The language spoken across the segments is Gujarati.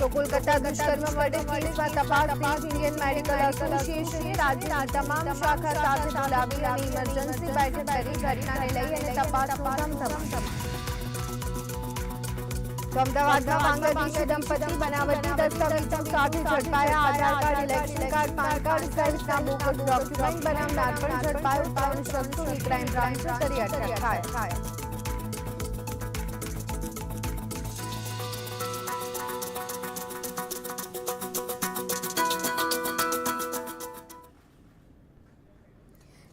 તો કોલકાતા દુષ્કર્મ માટે પોલીસમાં તપાસ તેજ ઇન્ડિયન મેડિકલ એસોસિએશને રાજ્યની તમામ શાખા સાથે બોલાવી અને ઇમરજન્સી બેઠક કરી ઘટનાને લઈ અને તપાસનો ધમધમાટ તો અમદાવાદમાં બાંગ્લાદેશી દંપતી બનાવટી દસ્તાવેજો સાથે ઝડપાયા Aadhaar card election card PAN card સહિતના બોગસ ડોક્યુમેન્ટ બનાવનાર પણ ઝડપાયો ત્રણ શખ્સોની ક્રાઇમ બ્રાન્ચે કરી અટક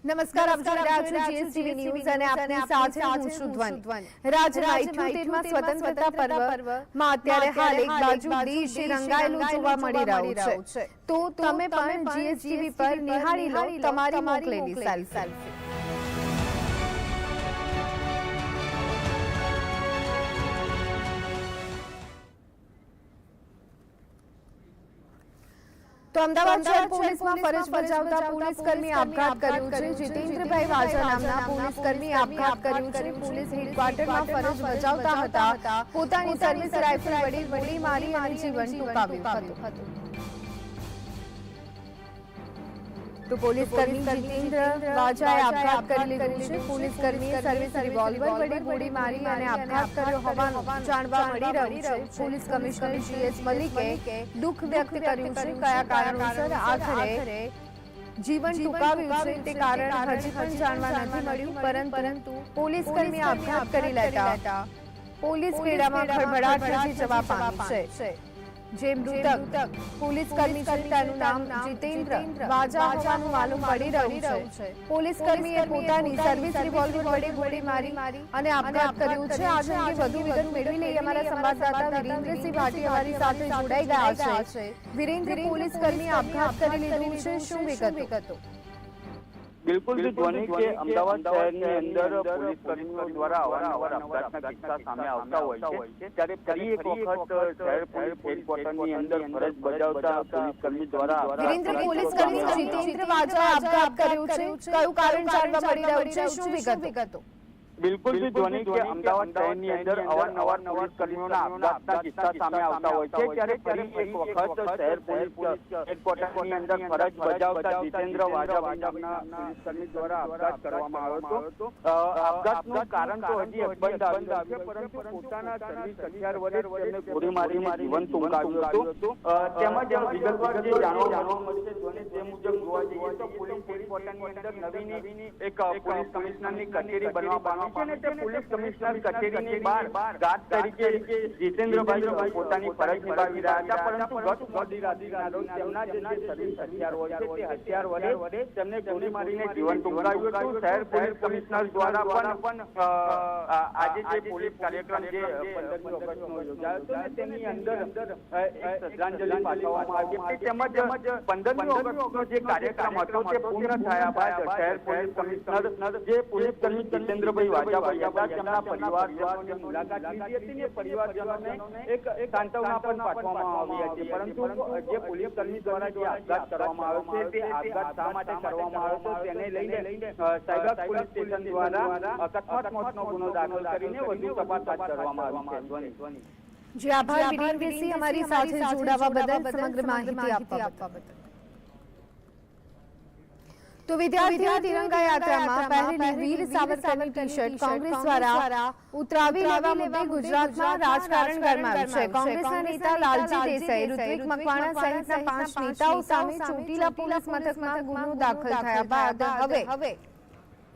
નમસ્કાર આપ જોઈ રહ્યા છો જીએસટીવી ન્યૂઝ અને આપની સાથે હું છું ધ્વનિ. 78માં સ્વતંત્રતા પર્વમાં અત્યારે હાલ એક બાજુ દેશ રંગાયેલું જોવા મળી રહ્યું છે. તો તમે પણ જીએસટીવી પર નિહાળી લો તમારી મોકલેલી સેલ્ફી. તો અમદાવાદ શહેર પોલીસમાં ફરજ બજાવતા પોલીસકર્મી આપઘાત કર્યું છે. જીતેન્દ્રભાઈ વાજા નામના પોલીસકર્મી આપઘાત કર્યું છે. પોલીસ હેડક્વાર્ટરમાં ફરજ બજાવતા હતા. પોતાની સર્વિસ રાઇફલ વડે ગોળી મારી અને જીવન ટૂંકાવ્યું હતું. તો પોલીસ કર્મી જીતેન્દ્ર વાજાએ આપઘાત કરી લીધું છે પોલીસ કર્મીએ સર્વિસ રિવોલ્વર વડે ગોળી મારી અને આપઘાત કર્યો હોવાનું જાણવા મળી રહ્યું છે પોલીસ કમિશનર જીએસ મલિકે દુઃખ વ્યક્ત કર્યું છે કયા કારણોસર આખરે જીવન ટૂંકાવ્યું છે તે કારણ હજી પણ જાણવા નથી મળ્યું પરંતુ પોલીસ કર્મી આપઘાત કરી લેતા પોલીસ બેડામાં ખળભળાટ નથી જવા પામી છે જે મૃતક પોલીસ કર્મી છે તેનું નામ જીતેન્દ્ર વાજા હોવાનું માલુમ પડી રહ્યું છે. પોલીસ કર્મીએ પોતાની સર્વિસ રિવોલ્વર વડે ગોળી મારી અને આપઘાત કર્યું છે. આજે અંગે વધુ વિગત મેળવી લઈએ અમારા સંવાદદાતા વિરેન્દ્રસિંહ ભાટી અમારી સાથે જોડાઈ ગયા છે. વિરેન્દ્ર પોલીસ કર્મી આપઘાત કરી લીધું છે. શું વિગતો? બિલકુલ ધ્વનિ કે અમદાવાદ શહેરની અંદર પોલીસ કર્મીઓ દ્વારા અવારનવાર અપઘાતના કિસ્સા સામે આવતા હોય છે. ત્યારે ફરી એક વખત શહેર પોલીસ હેડક્વાર્ટરની અંદર ફરજ બજાવતા પોલીસ કર્મી દ્વારા વિરેન્દ્ર પોલીસ કર્મી જીતેન્દ્ર વાજાએ આપઘાત કર્યો છે. કયું કારણ જાણવા મળી રહ્યું છે? શું વિગતો? બિલકુલ જી કે અમદાવાદ શહેરની અંદર અવારનવાર પોલીસ કર્મીઓના આપઘાતના કિસ્સા સામે આવતા હોય છે ત્યારે ફરી એક વખત શહેર પોલીસ હેડક્વાર્ટરની અંદર ફરજ બજાવતા જીતેન્દ્ર વાજા નામના પોલીસ કર્મી દ્વારા આપઘાત કરવામાં આવ્યો હતો આપઘાતનું કારણ તો હજી અકબંધ આવ્યું છે પરંતુ પોતાના સર્વિસ હથિયાર વડે તેમને ગોળી મારી જીવન ટૂંકાવ્યું હતું. તેમજ વિગતવાર જે જાણવા મળશે ધ્વનિ તે મુજબ જોવા જઈએ તો પોલીસ હેડક્વાર્ટરની અંદર નવીની એક પોલીસ કમિશનરની કચેરી બનવા પામી છે અને તે પોલીસ કમિશનર કચેરીની બહાર ગાર્ડ તરીકે જીતેન્દ્રભાઈ પોતાની ફરજ નિભાવી રહ્યા હતા પરંતુ ગત મોડી રાત્રિના રોજ તેમના જે જે સર્વિસ હથિયાર હોય છે તે હથિયાર વડે તેમને ગોળી મારીને જીવન ટૂંકાવ્યું હતું શહેર પોલીસ કમિશનર દ્વારા પણ પણ અ, આ- આજે જે પોલીસ કાર્યક્રમ જે પંદરમી ઓગસ્ટનો યોજાયો હતો ને તેની અંદર અ, એક શ્રદ્ધાંજલિ પાઠવવામાં આવી હતી તેમજ પંદરમી ઓગસ્ટનો જે કાર્યક્રમ હતો તે પૂર્ણ થયા બાદ શહેર પોલીસ કમિશનર જે પોલીસ કર્મી જીતેન્દ્રભાઈ વાજાભાઈ હતા તેમના પરિવારજનોની મુલાકાત લીધી હતી ને પરિવારજનોને એક એક સાંત્વના પણ પાઠવવામાં આવી હતી પરંતુ જે પોલીસ કર્મી દ્વારા જે આપઘાત કરવામાં આવ્યો છે તે આપઘાત શા માટે કરવામાં આવ્યો હતો તેને લઈને સાયબર પોલીસ સ્ટેશન દ્વારા અકસ્માત મોતનો ગુનો દાખલ કરીને વધુ તપાસ હાથ ધરવામાં આવી છે જી આભાર વિરેન્દ્રસિંહ અમારી સાથે જોડાવા બદલ સમગ્ર માહિતી આપવા બદલ તો વિદ્યાર્થીઓ તિરંગા યાત્રામાં પહેરેલી વીર સાવરકરની ટી-શર્ટ કોંગ્રેસ દ્વારા ઉતરાવી લેવા મુદ્દે ગુજરાતમાં રાજકારણ ગરમાયું છે. કોંગ્રેસના નેતા લાલજી દેસાઈ ઋત્વિક મકવાણા સહિતના પાંચ નેતાઓ સામે ચોટીલા પોલીસ મથકમાં ગુનો દાખલ થયા બાદ હવે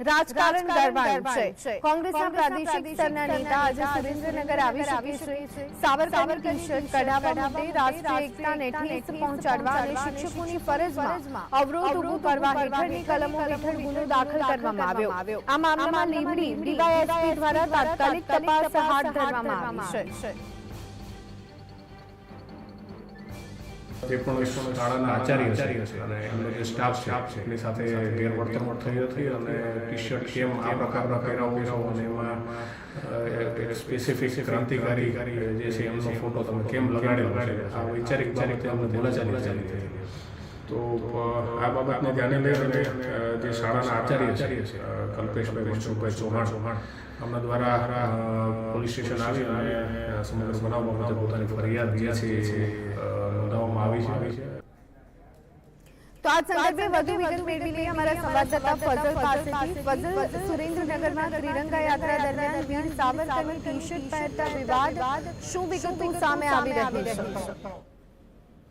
રાજકારણ ગરમાયું છે. કોંગ્રેસના પ્રાદેશિક સ્તરના નેતા આજે સુરેન્દ્રનગર આવી શકે છે. સાવરકરની ટી-શર્ટ કઢાવવા માટે રાષ્ટ્રીય એકતાને ઠેસ પહોંચાડવા અને શિક્ષકોની ફરજમાં અવરોધ ઊભો કરવા હેઠળની કલમો હેઠળ ગુનો દાખલ કરવામાં આવ્યો. આ મામલામાં લીંબડી ડીવાયએસપી દ્વારા તાત્કાલિક તપાસ હાથ ધરવામાં આવી છે. તે પણ શાળાના આચાર્ય છે. અને એમનો જે સ્ટાફ છે એની સાથે ગેરવર્તણૂક થઈ હતી અને ટી શર્ટ કેમ આ પ્રકારના પહેરાવો છો અને એમાં સ્પેસિફિક ક્રાંતિકારી જે છે એમનો ફોટો તમે કેમ લગાડેલો છે? આ વૈચારિક બાબતે અમને બોલાચાલી ચાલી થઈ તો આ બાબતને ધ્યાને લઈ અને જે શાળાના આચાર્ય છે કલ્પેશભાઈ મનસુખભાઈ ચૌહાણ ચૌહાણ અમના દ્વારા પોલીસ સ્ટેશન આવી અને સમગ્ર બનાવ બાબતે પોતાની ફરિયાદ જે છે આવી છે તો આ સંદર્ભે વધુ વિગત મેળવી લઈએ અમારા સંવાદદાતા ફઝલ પાસેથી ફઝલ સુરેન્દ્રનગરમાં ત્રિરંગા યાત્રા દરમિયાન વીર સાવરકરની ટી શર્ટ પહેરતા વિવાદ શું વિગતો સામે આવી રહી છે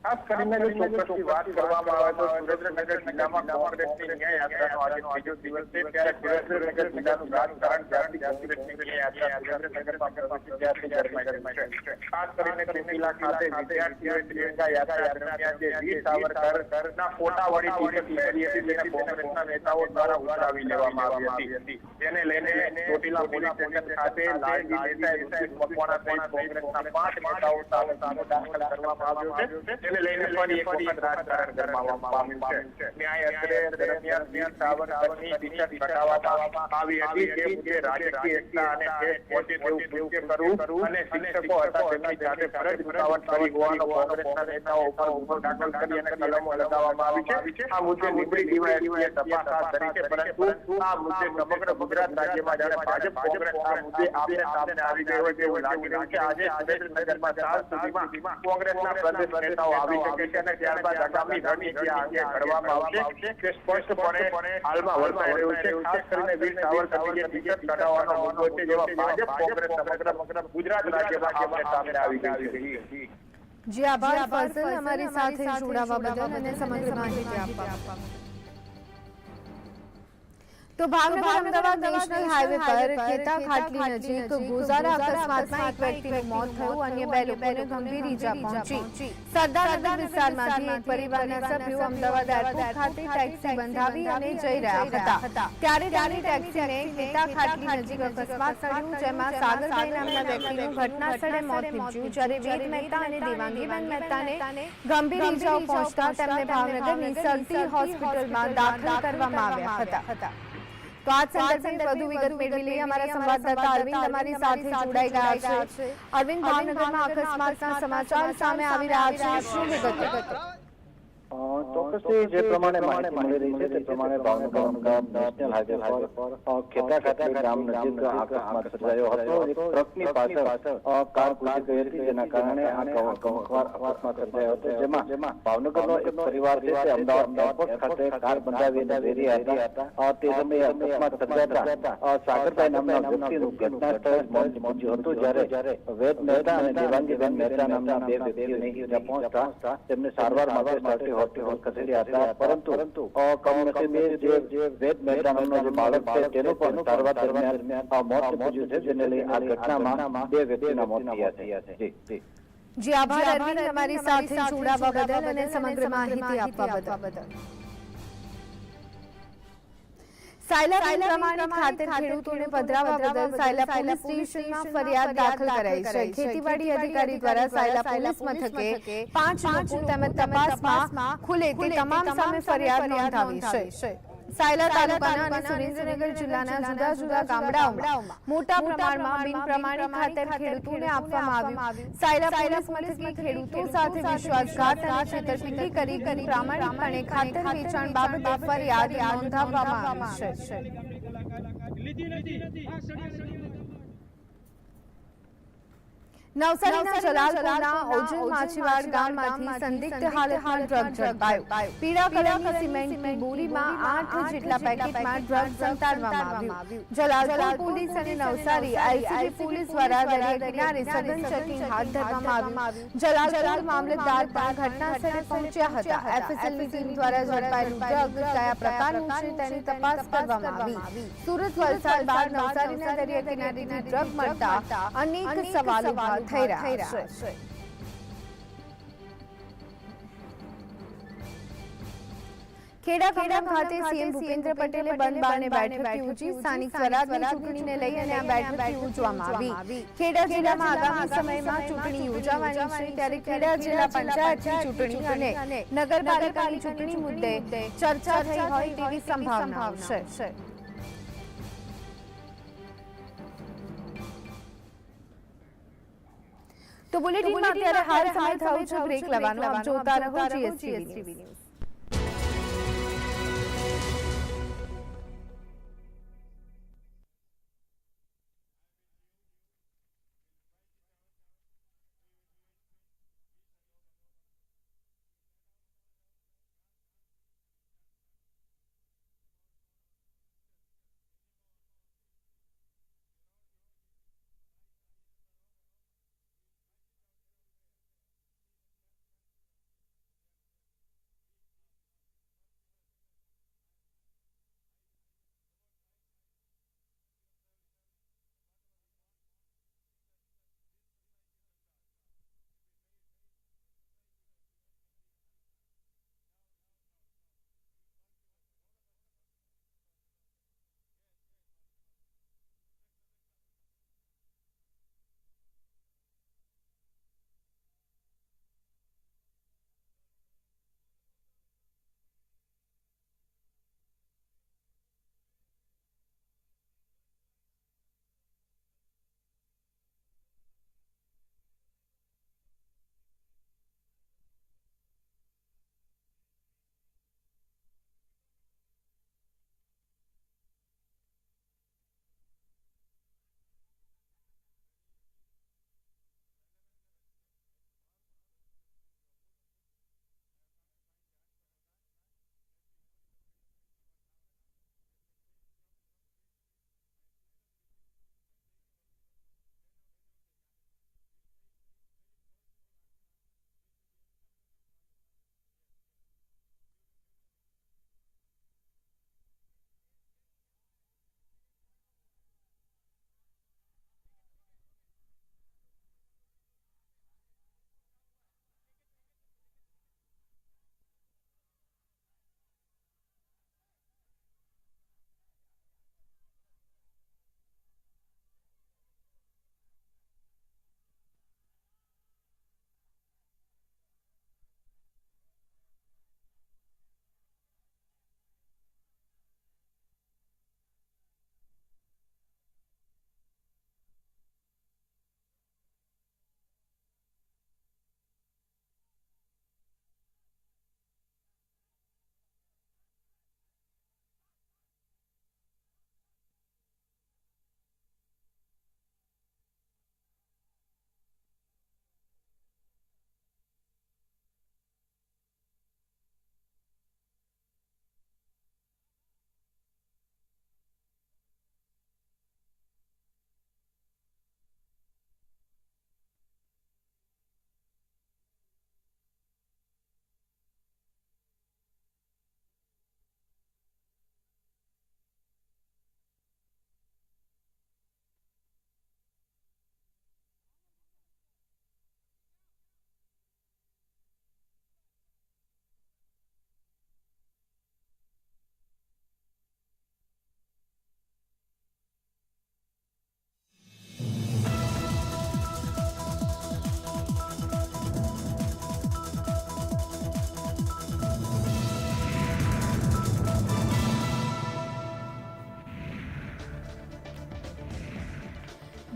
ખાસ કરીને જો ચોક્કસથી વાત કરવામાં આવે તો સુરેન્દ્રનગર જિલ્લામાં કોંગ્રેસની ન્યાય યાત્રાનો આજે ત્રીજો દિવસ છે ત્યારે સુરેન્દ્રનગર જિલ્લાનું રાજકારણ જ્યારથી કોંગ્રેસની ન્યાય યાત્રા સુરેન્દ્રનગરમાં પ્રવેશી ત્યારથી ગરમાગરમ છે ખાસ કરીને ચોટીલા ખાતે વિદ્યાર્થીઓએ ત્રિરંગા યાત્રા દરમિયાન જે વીર સાવરકરના ફોટાવાળી ટી-શર્ટ પહેરી હતી જેને કોંગ્રેસના નેતાઓ દ્વારા ઉતરાવી લેવામાં આવી હતી જેને લઈને ચોટીલા પોલીસ સ્ટેશન ખાતે લાલજી દેસાઈ ઋષિ મકવાણા સહિત કોંગ્રેસના પાંચ નેતાઓ સામે ગુનો દાખલ કરવામાં આવ્યો છે તેને લઈને ફરી એક વખત રાજકારણ ગરમાવામાં પામ્યું છે ન્યાય અત્રે દરમિયાન વીર સાવરકરની ટી-શર્ટ કઢાવવામાં આવી હતી જે મુદ્દે રાજકીય એકતા અને દેશ પહોંચે તેવું કૃત્ય કરવું અને શિક્ષકો હતા તેમની સાથે ફરજ ઉતાવળ કરી હોવાનો કોંગ્રેસના નેતાઓ ઉપર ગુનો દાખલ કરી અને કલમો લગાવવામાં આવી છે આ મુદ્દે લીંબડી ડીવાયએસપીએ તપાસ હાથ ધરી છે પરંતુ આ મુદ્દે સમગ્ર ગુજરાત રાજ્યમાં જાણે ભાજપ કોંગ્રેસ આ મુદ્દે આપને સામને આવી ગઈ હોય તેવું લાગી રહ્યું છે આજે સુરેન્દ્રનગરમાં સાલ સુધીમાં કોંગ્રેસના પ્રદેશ નેતાઓ આવી શકે છે અને ત્યારબાદ આગામી રણનીતિ અંગે ઘડવામાં આવશે તે સ્પષ્ટપણે હાલમાં વર્તાઈ રહ્યું છે ખાસ કરીને વીર સાવરકર જે ટિકિટ કઢાવવાનો મુદ્દો છે જેવા ભાજપ કોંગ્રેસ સમગ્ર ગુજરાત રાજ્યમાં આપણે સામે આવી ગઈ છે. જી આભાર ફસલ અમારી સાથે જોડાવા બદલ અને સમગ્ર માહિતી આપવા. તો ભાવનગર અમદાવાદ નેશનલ હાઈવે પર ખેતા ખાટલી નજીક ગોઝારા અકસ્માતમાં એક વ્યક્તિનું મોત થયું અન્ય બે લોકોને ગંભીર ઈજા પહોંચી. સરદારનગર વિસ્તારમાંથી એક પરિવારના સભ્યો અમદાવાદ એરપોર્ટ ખાતે ટેક્સી બંધાવી અને જઈ રહ્યા હતા. ત્યારે તેની ટેક્સીને ખેતા ખાટલી નજીક અકસ્માત થયું જેમાં સાગરભાઈ નામના વ્યક્તિનું ઘટના સ્થળે મોત નીપજ્યું. જ્યારે વીર મહેતા અને દેવાંગીબેન મહેતાને ગંભીર ઈજાઓ પહોંચતા તેમને ભાવનગરની સરટી હોસ્પિટલમાં દાખલ કરવામાં આવ્યા હતા તો આ સંદર્ભે વધુ વિગત મેળવી લઈએ અમારા સંવાદદાતા અરવિંદ અમારી સાથે જોડાઈ ગયા છે. અરવિંદ ભાવનગરમાં અકસ્માતના સમાચાર સામે આવી રહ્યા છે. શું વિગત? ચોક્કસથી જે પ્રમાણે માહિતી મળી રહી છે તે પ્રમાણે ભાવનગર અમદાવાદ નેશનલ હાઈવે પર ખેતા ખાતે ગામ નજીક અકસ્માત સર્જાયો હતો. એક ટ્રકની પાછળ કાર ઘૂસી ગઈ હતી જેના કારણે આ કમકવાર અકસ્માત સર્જાયો હતો. જેમાં ભાવનગરનો એક પરિવાર છે તે અમદાવાદ એરપોર્ટ ખાતે કાર બંધાવીને જઈ રહ્યા હતા તે સમયે અકસ્માત સર્જાતા. સાગરભાઈ નામના વ્યક્તિનું ઘટના સ્થળે મોત નીપજ્યું હતું. જ્યારે વેદ મહેતા અને દેવાંગીબેન મહેતા નામના બે વ્યક્તિઓને ઈજા પહોંચતા તેમને સારવાર માટે સરટી હોસ્પિટલ ખસેડ્યા હતા પરંતુ કમનસીબે જે વેદ મહેતા જે બાળક છે તેનો પણ સારવાર દરમિયાન મોત થયું છે જેને લઈ આ ઘટનામાં બે વ્યક્તિના મોત થયા છે. જી જી. જી આભાર અરવિંદ અમારી સાથે જોડાવા બદલ અને સમગ્ર માહિતી આપવા બદલ. સાયલા પ્રમાણે ખાતર ખેડૂતોને પધરાવા બદલ સાયલા પોલીસ સ્ટેશનમાં ફરિયાદ દાખલ કરાઈ છે. ખેતીવાડી અધિકારી દ્વારા સાયલા પોલીસ મથકે પાંચ લોકો તેમજ તપાસમાં ખુલે તે તમામ સામે ફરિયાદ નોંધાવી છે. સાયલા તાલુકાના અને સુરેન્દ્રનગર જિલ્લાના જુદા જુદા ગામડાઓમાં મોટા પ્રમાણમાં બિન પ્રમાણિત ખાતર ખેડૂતોને આપવામાં આવ્યું. સાયલા પોલીસ મથકે ખેડૂતો સાથે વિશ્વાસઘાત અને છેતરપિંડી કરી બિન પ્રામાણિકપણે ખાતર વેચાણ બાબતે ફરિયાદ નોંધાવવામાં આવી છે. નવસારીના જલાલપુરના ઓજલ માછીવાડ ગામમાંથી સંદિગ્ધ હાલતમાં ડ્રગ ઝડપાયો પીળા કલરની સિમેન્ટની બોરીમાં આઠ જેટલા પેકેટમાં ડ્રગ સંતાડવામાં આવ્યું જલાલપુર પોલીસ અને નવસારી આઈસીબી પોલીસ દ્વારા દરિયા કિનારે સઘન ચેકિંગ હાથ ધરવામાં આવ્યું જલાલપુર મામલતદાર પણ ઘટના સ્થળે પહોંચ્યા હતા એફએસએલની ટીમ દ્વારા ઝડપાયેલું ડ્રગ કયા પ્રકારનું છે તેની તપાસ કરવામાં આવી સુરત વલસાડ બાદ નવસારીના દરિયા કિનારેથી ડ્રગ મળતા અનેક સવાલો ઊભા થઈ રહ્યા છે ખેડા ખેડા ખાતે સીએમ ભૂપેન્દ્ર પટેલે બંધ બારણે બેઠક યોજી સ્થાનિક સ્વરાજની ચૂંટણીને લઈ અને આ બેઠક યોજવામાં આવી ખેડા જિલ્લામાં આગામી સમયમાં ચૂંટણી યોજાવાની છે ત્યારે ખેડા જિલ્લા પંચાયતની ચૂંટણી અને નગરપાલિકાની ચૂંટણી મુદ્દે ચર્ચા થઈ હોય તેવી સંભાવના છે તો બુલેટિનમાં અત્યારે હાલ સમય થયો છે બ્રેક લેવાનો આપ જોતા રહો જીએસટીવી ન્યૂઝ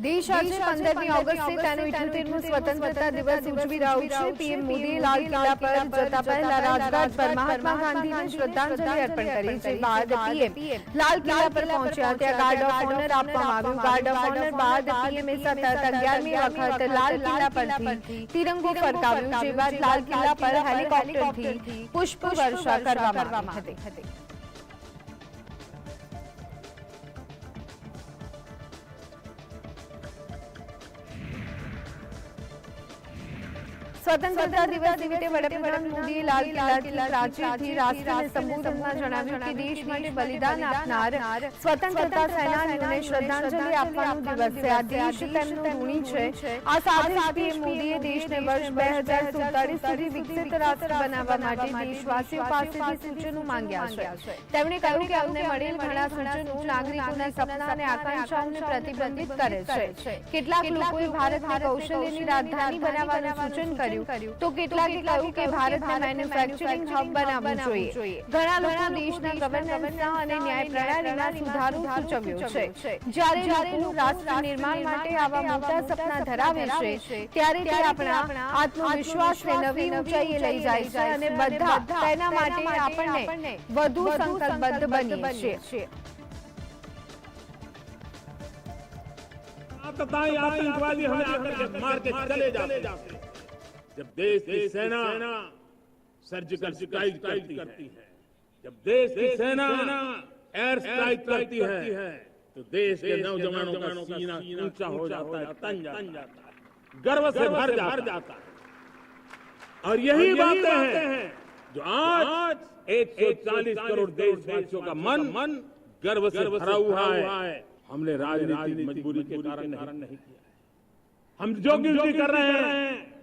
દેશ આજે પંદરમી ઓગસ્ટે તેનો ઇઠ્યોતેરમો સ્વતંત્રતા દિવસ ઉજવી રહ્યું છે પીએમ મોદીએ લાલ કિલ્લા પર જતા પહેલા રાજઘાટ પર મહાત્મા ગાંધીને શ્રદ્ધાંજલિ અર્પણ કરી છે બાદ પીએમ લાલ કિલ્લા પર પહોંચ્યા ત્યાં ગાર્ડ ઓફ ઓનર આપવામાં આવ્યું ગાર્ડ ઓફ ઓનર બાદ પીએમએ સતત અગિયારમી વખત લાલ કિલ્લા પરથી તિરંગો ફરકાવ્યો જે બાદ લાલ કિલ્લા પર હેલિકોપ્ટરથી પુષ્પ વર્ષા કરવામાં આવી હતી સ્વતંત્રતા દિવસ નિમિત્તે વડાપ્રધાન મોદીએ લાલ કિલ્લાથી પ્રાચીરથી રાષ્ટ્રને સંબોધનમાં જણાવ્યું કે દેશ માટે બલિદાન આપનાર સ્વતંત્રતા સેનાનીઓને શ્રદ્ધાંજલિ આપવાનો દિવસ છે. આ દેશ તેમનો ઋણી છે. આ સાથે પીએમ મોદીએ દેશને વર્ષ બે હજાર સુડતાલીસ સુધી વિકસિત રાષ્ટ્ર બનાવવા માટે દેશવાસીઓ પાસેથી સૂચનો માંગ્યા છે. તેમણે કહ્યું કે અમને મળેલ ઘણા સૂચનો નાગરિકોના સપના અને આકાંક્ષાઓને પ્રતિબંધિત કરે છે. કેટલાક લોકોએ ભારતને કૌશલ્યની રાજધાની બનાવવાનું સૂચન કર્યું તો કેટલાકે કહ્યું કે ભારતને મેન્યુફેક્ચરિંગ હબ બનાવવું જોઈએ ઘણા લોકો દેશના ગવર્નન્સના અને ન્યાય પ્રણાલીના સુધારો સૂચવ્યો છે જ્યારે લોકો રાષ્ટ્ર નિર્માણ માટે આવા મોટા સપના ધરાવે છે ત્યારે તે આપણા આત્મવિશ્વાસને નવી ઊંચાઈએ લઈ જાય છે અને બધા તેના માટે આપણને વધુ સંકલ્પબદ્ધ બનીએ છીએ आतताई आतंकवादी हमें आकर के मार के चले जाते हैं जब देश की सेना सर्जिकल स्ट्राइक करती है। जब देश की सेना एयर स्ट्राइक करती है तो देश के नौजवानों का सीना ऊँचा हो जाता है तन जाता है। गर्व से भर जाता है। और यही बातें हैं जो आज 140 करोड़ देशवासियों का मन मन गर्व से भरा हुआ है। हमने राजनीतिक मजबूरी के कारण नहीं किया। हम जो गिनती कर रहे हैं।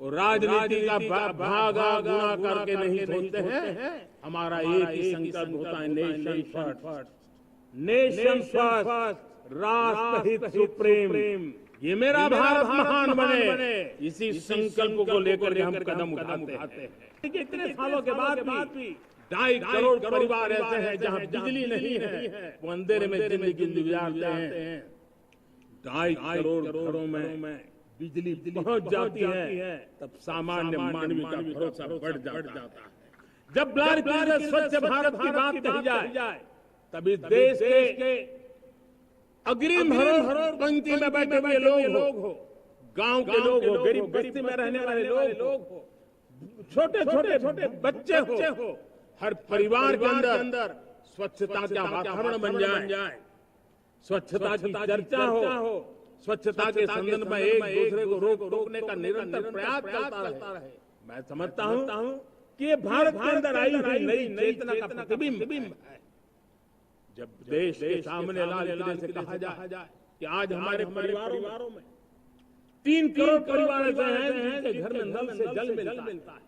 वो राजनीति का भागा गुणा करके नहीं सोचते हैं। हमारा एक ही संकल्प होता है नेशन फ़र्स्ट नेशन फ़र्स्ट राष्ट्र हित सुप्रीम। ये मेरा भारत महान बने। इसी संकल्प को लेकर हम कदम उठाते हैं। इतने सालों के बाद भी ढाई करोड़ परिवार ऐसे हैं जहाँ बिजली नहीं है। वो अंधेरे में ज़िंदगी गुजारते हैं। ढाई करोड़ घरों में बिजली पहुँच जाती है तब सामान्य मानवी का भरोसा बढ़ जाता है। जब लाल स्वच्छ भारत की बात कही जाए तब इस देश के अग्रिम पंक्ति में बैठे हुए लोग हो। गाँव के लोग हो गरीब बस्ती में रहने वाले लोग हो। छोटे छोटे छोटे बच्चे हो। हर परिवार के अंदर स्वच्छता का वातावरण बन जाए। स्वच्छता की चर्चा हो। स्वच्छता के संदर्भ में एक दूसरे को रोक रोकने का निरंतर प्रयास चलता रहे। मैं समझता हूँ कि ये भारत के अंदर आई हुई नई चेतना का प्रतिबिंब है। जब देश के सामने लाल किले से कहा जाए कि आज हमारे परिवारों में तीन करोड़ परिवार ऐसे हैं जिनके घर में नल से जल मिलता है।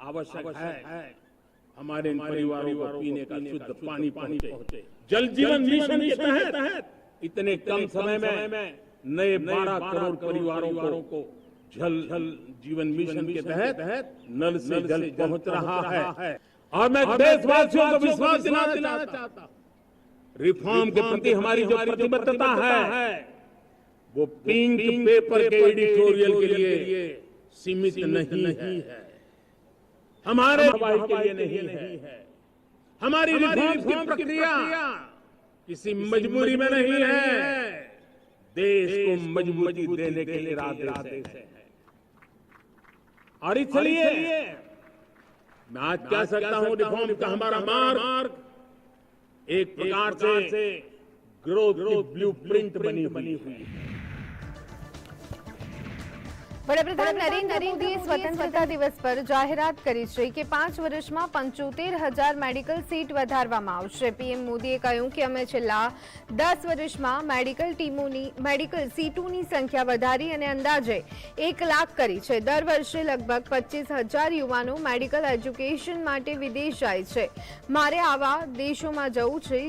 आवश्यक है हमारे इन परिवारों को पीने का शुद्ध पानी पहुँचे। जल जीवन मिशन के तहत इतने कम समय में नए बारह करोड़ परिवारों को जल जल जीवन मिशन के तहत नल से जल पहुँच रहा है। और मैं देशवासियों को विश्वास दिलाना चाहता हूँ। रिफॉर्म के प्रति हमारी जो प्रतिबद्धता है वो पिंक पेपर के एडिटोरियल के लिए सीमित नहीं है। हमारे भाई के लिए नहीं है। हमारी रिफॉर्म की प्रक्रिया किसी मजबूरी में नहीं है। देश को मजबूती देने के इरादे से है। और इसलिए मैं आज कह सकता हूँ रिफॉर्म का हमारा मार्ग? एक प्रकार से ग्रोथ की ब्लूप्रिंट बनी बनी हुई है। વડાપ્રધાન નરેન્દ્ર મોદીએ સ્વતંત્રતા દિવસ પર જાહેરાત કરી છે કે પાંચ વર્ષમાં પંચોતેર હજાર મેડિકલ સીટ વધારવામાં આવશે. પીએમ મોદીએ કહ્યું કે અમે છેલ્લા દસ વર્ષમાં મેડિકલ ટીમોની મેડિકલ સીટોની સંખ્યા વધારી અને અંદાજે એક લાખ કરી છે. દર વર્ષે લગભગ પચીસ હજાર યુવાનો મેડિકલ એજ્યુકેશન માટે વિદેશ જાય છે. મારે આવા દેશોમાં જવું છે